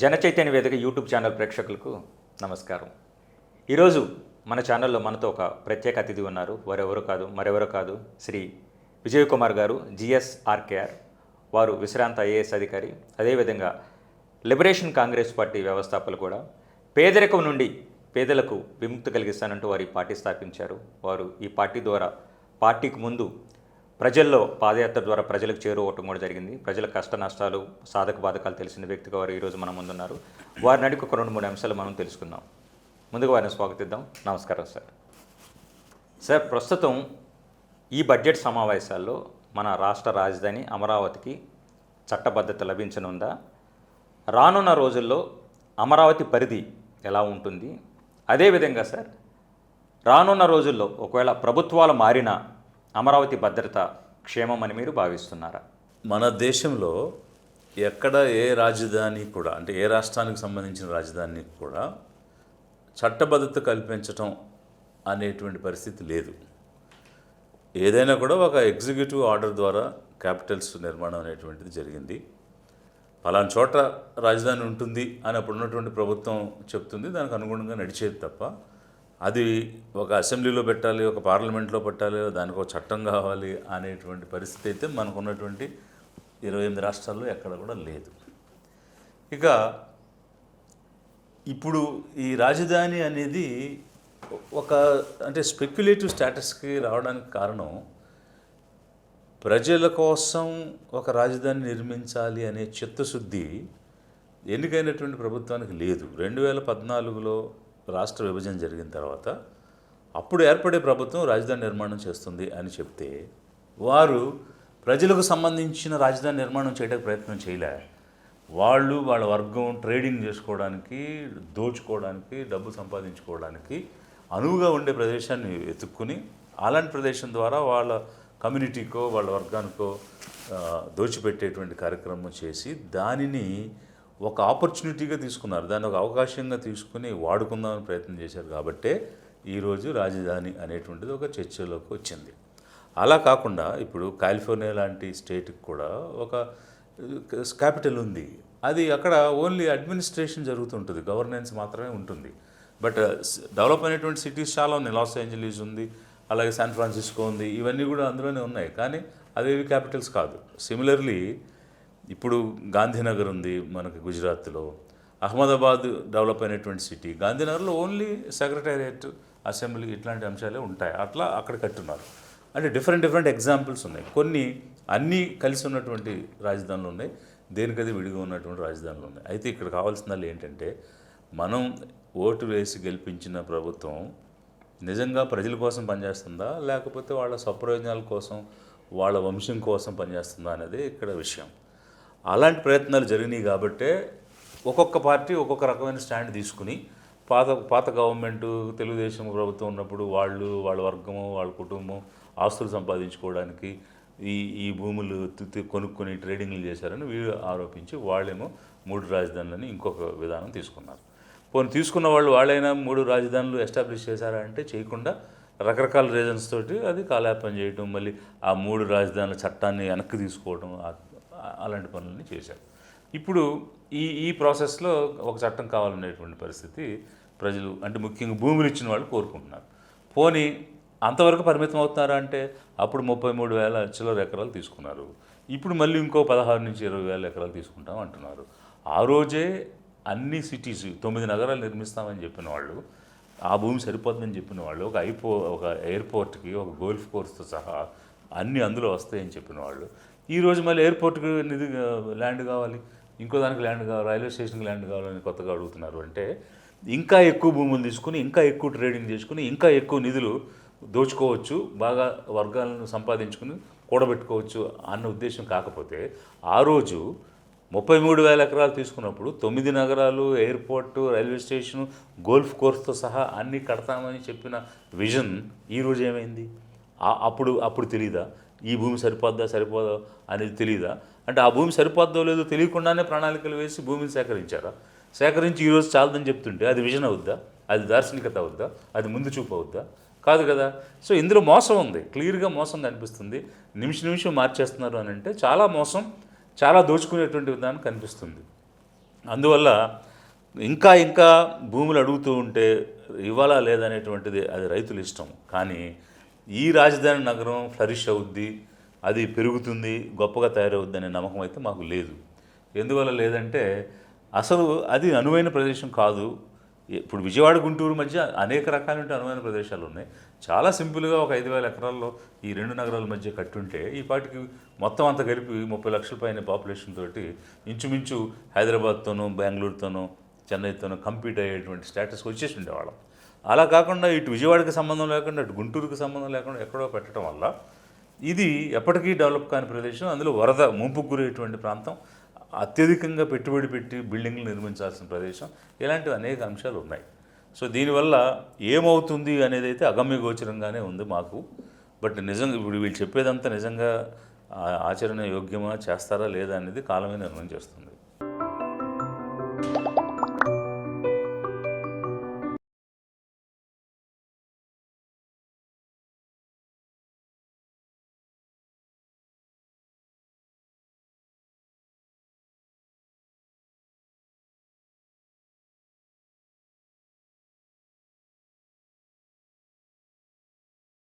జనచైతన్య వేదిక YouTube channel ప్రేక్షకులకు నమస్కారం. ఈరోజు మన ఛానల్లో మనతో ఒక ప్రత్యేక అతిథి ఉన్నారు. వారెవరు కాదు మరెవరు కాదు శ్రీ విజయ్ కుమార్ గారు జిఎస్ఆర్కేఆర్ వారు విశ్రాంత ఐఏఎస్ అధికారి. అదేవిధంగా లిబరేషన్ కాంగ్రెస్ పార్టీ వ్యవస్థాపకులు కూడా. పేదరికం నుండి పేదలకు విముక్తి కలిగిస్తానంటూ వారి పార్టీ స్థాపించారు. వారు ఈ పార్టీ ద్వారా పార్టీకి ముందు ప్రజల్లో పాదయాత్ర ద్వారా ప్రజలకు చేరువటం కూడా జరిగింది. ప్రజల కష్ట నష్టాలు సాధక బాధకాలు తెలిసిన వ్యక్తిగా వారు ఈరోజు మన ముందున్నారు. వారిని అడిగి ఒక రెండు మూడు అంశాలు మనం తెలుసుకుందాం. ముందుగా వారిని స్వాగతిద్దాం. నమస్కారం సార్. సార్ ప్రస్తుతం ఈ బడ్జెట్ సమావేశాల్లో మన రాష్ట్ర రాజధాని అమరావతికి చట్టబద్ధత లభించనుందా? రానున్న రోజుల్లో అమరావతి పరిధి ఎలా ఉంటుంది? అదేవిధంగా సార్ రానున్న రోజుల్లో ఒకవేళ ప్రభుత్వాలు మారినా అమరావతి భద్రత క్షేమం అని మీరు భావిస్తున్నారా? మన దేశంలో ఎక్కడ ఏ రాజధాని కూడా అంటే ఏ రాష్ట్రానికి సంబంధించిన రాజధాని కూడా చట్టబద్ధత కల్పించటం అనేటువంటి పరిస్థితి లేదు. ఏదైనా కూడా ఒక ఎగ్జిక్యూటివ్ ఆర్డర్ ద్వారా క్యాపిటల్స్ నిర్మాణం అనేటువంటిది జరిగింది. పలానా చోట రాజధాని ఉంటుంది అని అప్పుడు ఉన్నటువంటి ప్రభుత్వం చెప్తుంది దానికి అనుగుణంగా నడిచేది తప్ప అది ఒక అసెంబ్లీలో పెట్టాలి ఒక పార్లమెంట్లో పెట్టాలి దానికి ఒక చట్టం కావాలి అనేటువంటి పరిస్థితి అయితే మనకు ఉన్నటువంటి ఇరవై ఎనిమిది రాష్ట్రాల్లో ఎక్కడ కూడా లేదు. ఇక ఇప్పుడు ఈ రాజధాని అనేది ఒక అంటే స్పెక్యులేటివ్ స్టేటస్కి రావడానికి కారణం ప్రజల కోసం ఒక రాజధాని నిర్మించాలి అనే చిత్తశుద్ధి ఎన్నికైనటువంటి ప్రభుత్వానికి లేదు. రెండు వేల పద్నాలుగులో రాష్ట్ర విభజన జరిగిన తర్వాత అప్పుడు ఏర్పడే ప్రభుత్వం రాజధాని నిర్మాణం చేస్తుంది అని చెప్తే వారు ప్రజలకు సంబంధించిన రాజధాని నిర్మాణం చేయడానికి ప్రయత్నం చేయలే. వాళ్ళు వాళ్ళ వర్గం ట్రేడింగ్ చేసుకోవడానికి దోచుకోవడానికి డబ్బు సంపాదించుకోవడానికి అనువుగా ఉండే ప్రదేశాన్ని వెతుక్కుని అలాంటి ప్రదేశం ద్వారా వాళ్ళ కమ్యూనిటీకో వాళ్ళ వర్గానికో దోచిపెట్టేటువంటి కార్యక్రమం చేసి దానిని ఒక ఆపర్చునిటీగా తీసుకున్నారు. దాన్ని ఒక అవకాశంగా తీసుకుని వాడుకుందామని ప్రయత్నం చేశారు కాబట్టే ఈరోజు రాజధాని అనేటువంటిది ఒక చర్చలోకి వచ్చింది. అలా కాకుండా ఇప్పుడు కాలిఫోర్నియా లాంటి స్టేట్కి కూడా ఒక క్యాపిటల్ ఉంది. అది అక్కడ ఓన్లీ అడ్మినిస్ట్రేషన్ జరుగుతుంటుంది. గవర్నెన్స్ మాత్రమే ఉంటుంది. బట్ డెవలప్ అయినటువంటి సిటీస్ చాలా ఉన్నాయి. లాస్ ఏంజలీస్ ఉంది అలాగే శాన్ ఫ్రాన్సిస్కో ఉంది. ఇవన్నీ కూడా అందులోనే ఉన్నాయి. కానీ అవేవి క్యాపిటల్స్ కాదు. సిమిలర్లీ ఇప్పుడు గాంధీనగర్ ఉంది మనకి గుజరాత్లో. అహ్మదాబాద్ డెవలప్ అయినటువంటి సిటీ. గాంధీనగర్లో ఓన్లీ సెక్రటేరియట్ అసెంబ్లీ ఇట్లాంటి అంశాలే ఉంటాయి. అట్లా అక్కడ కట్టున్నారు. అంటే డిఫరెంట్ డిఫరెంట్ ఎగ్జాంపుల్స్ ఉన్నాయి. కొన్ని అన్నీ కలిసి ఉన్నటువంటి రాజధానులు ఉన్నాయి. దేనికది విడిగా ఉన్నటువంటి రాజధానులు ఉన్నాయి. అయితే ఇక్కడ కావాల్సింది ఏంటంటే మనం ఓటు వేసి గెలిపించిన ప్రభుత్వం నిజంగా ప్రజల కోసం పనిచేస్తుందా? లేకపోతే వాళ్ళ స్వప్రయోజనాల కోసం వాళ్ళ వంశం కోసం పనిచేస్తుందా అనేది ఇక్కడ విషయం. అలాంటి ప్రయత్నాలు జరిగినాయి కాబట్టే ఒక్కొక్క పార్టీ ఒక్కొక్క రకమైన స్టాండ్ తీసుకుని పాత పాత గవర్నమెంట్ తెలుగుదేశం ప్రభుత్వం ఉన్నప్పుడు వాళ్ళు వాళ్ళ వర్గము వాళ్ళ కుటుంబం ఆస్తులు సంపాదించుకోవడానికి ఈ ఈ భూములు కొనుక్కొని ట్రేడింగ్లు చేశారని వీళ్ళు ఆరోపించి వాళ్ళేమో మూడు రాజధానులని ఇంకొక విధానం తీసుకున్నారు. పోనీ తీసుకున్న వాళ్ళు వాళ్ళైనా మూడు రాజధానులు ఎస్టాబ్లిష్ చేశారా అంటే చేయకుండా రకరకాల రీజన్స్ తోటి అది కాలాపం చేయటం మళ్ళీ ఆ మూడు రాజధానుల చట్టాన్ని వెనక్కి తీసుకోవడం అలాంటి పనులని చేశారు. ఇప్పుడు ఈ ఈ ప్రాసెస్లో ఒక చట్టం కావాలనేటువంటి పరిస్థితి ప్రజలు అంటే ముఖ్యంగా భూములు ఇచ్చిన వాళ్ళు కోరుకుంటున్నారు. పోనీ అంతవరకు పరిమితం అవుతున్నారా అంటే అప్పుడు ముప్పై మూడు వేల చిల్లర ఎకరాలు తీసుకున్నారు. ఇప్పుడు మళ్ళీ ఇంకో పదహారు నుంచి ఇరవై వేల ఎకరాలు తీసుకుంటాం అంటున్నారు. ఆ రోజే అన్ని సిటీస్ తొమ్మిది నగరాలు నిర్మిస్తామని చెప్పిన వాళ్ళు ఆ భూమి సరిపోతుందని చెప్పిన వాళ్ళు ఒక ఐపో ఒక ఎయిర్పోర్ట్కి ఒక గోల్ఫ్ కోర్స్తో సహా అన్నీ అందులో వస్తాయని చెప్పిన వాళ్ళు ఈరోజు మళ్ళీ ఎయిర్పోర్ట్కి నిధి ల్యాండ్ కావాలి. ఇంకో దానికి ల్యాండ్ కావాలి రైల్వే స్టేషన్కి ల్యాండ్ కావాలని కొత్తగా అడుగుతున్నారు అంటే ఇంకా ఎక్కువ భూములు తీసుకుని ఇంకా ఎక్కువ ట్రేడింగ్ చేసుకుని ఇంకా ఎక్కువ నిధులు దోచుకోవచ్చు బాగా వర్గాలను సంపాదించుకుని కూడబెట్టుకోవచ్చు అన్న ఉద్దేశం కాకపోతే ఆ రోజు ముప్పై మూడు వేల ఎకరాలు తీసుకున్నప్పుడు తొమ్మిది నగరాలు ఎయిర్పోర్టు రైల్వే స్టేషన్ గోల్ఫ్ కోర్స్తో సహా అన్నీ కడతామని చెప్పిన విజన్ ఈరోజు ఏమైంది? అప్పుడు అప్పుడు తెలీదా? ఈ భూమి సరిపోద్దా సరిపోదా అనేది తెలియదా అంటే ఆ భూమి సరిపోద్దో లేదో తెలియకుండానే ప్రణాళికలు వేసి భూమిని సేకరించారా? సేకరించి ఈరోజు చాలదని చెప్తుంటే అది విజన్ అవుద్దా? అది దార్శనికత అవుద్దా? అది ముందు చూపు అవుద్దా? కాదు కదా? సో ఇందులో మోసం ఉంది. క్లియర్గా మోసం కనిపిస్తుంది. నిమిషం నిమిషం మార్చేస్తున్నారు అని అంటే చాలా మోసం చాలా దోచుకునేటువంటి విధానం కనిపిస్తుంది. అందువల్ల ఇంకా ఇంకా భూములు అడుగుతూ ఉంటే ఇవ్వాలా లేదనేటువంటిది అది రైతుల ఇష్టం. కానీ ఈ రాజధాని నగరం ఫ్లరిష్ అవుద్ది అది పెరుగుతుంది గొప్పగా తయారవుద్ది అనే నమ్మకం అయితే మాకు లేదు. ఎందువల్ల లేదంటే అసలు అది అనువైన ప్రదేశం కాదు. ఇప్పుడు విజయవాడ గుంటూరు మధ్య అనేక రకాలైన అనువైన ప్రదేశాలు ఉన్నాయి. చాలా సింపుల్గా ఒక ఐదు వేల ఎకరాల్లో ఈ రెండు నగరాల మధ్య కట్టుంటే ఈ పాటికి మొత్తం అంతా కలిపి ముప్పై లక్షల పైన పాపులేషన్ తోటి ఇంచుమించు హైదరాబాద్తోనూ బెంగళూరుతోనూ చెన్నైతోనూ కంపీట్ అయ్యేటువంటి స్టేటస్ వచ్చేసి ఉండేవాళ్ళం. అలా కాకుండా ఇటు విజయవాడకి సంబంధం లేకుండా ఇటు గుంటూరుకి సంబంధం లేకుండా ఎక్కడో పెట్టడం వల్ల ఇది ఎప్పటికీ డెవలప్ కాని ప్రదేశం. అందులో వరద ముంపుకు గురయ్యేటువంటి ప్రాంతం అత్యధికంగా పెట్టుబడి పెట్టి బిల్డింగ్లు నిర్మించాల్సిన ప్రదేశం. ఇలాంటివి అనేక అంశాలు ఉన్నాయి. సో దీనివల్ల ఏమవుతుంది అనేది అయితే అగమ్య గోచరంగానే ఉంది మాకు. బట్ నిజంగా ఇప్పుడు వీళ్ళు చెప్పేదంతా నిజంగా ఆచరణ యోగ్యమా చేస్తారా లేదా అనేది కాలమే నిర్ణయం చేస్తుంది.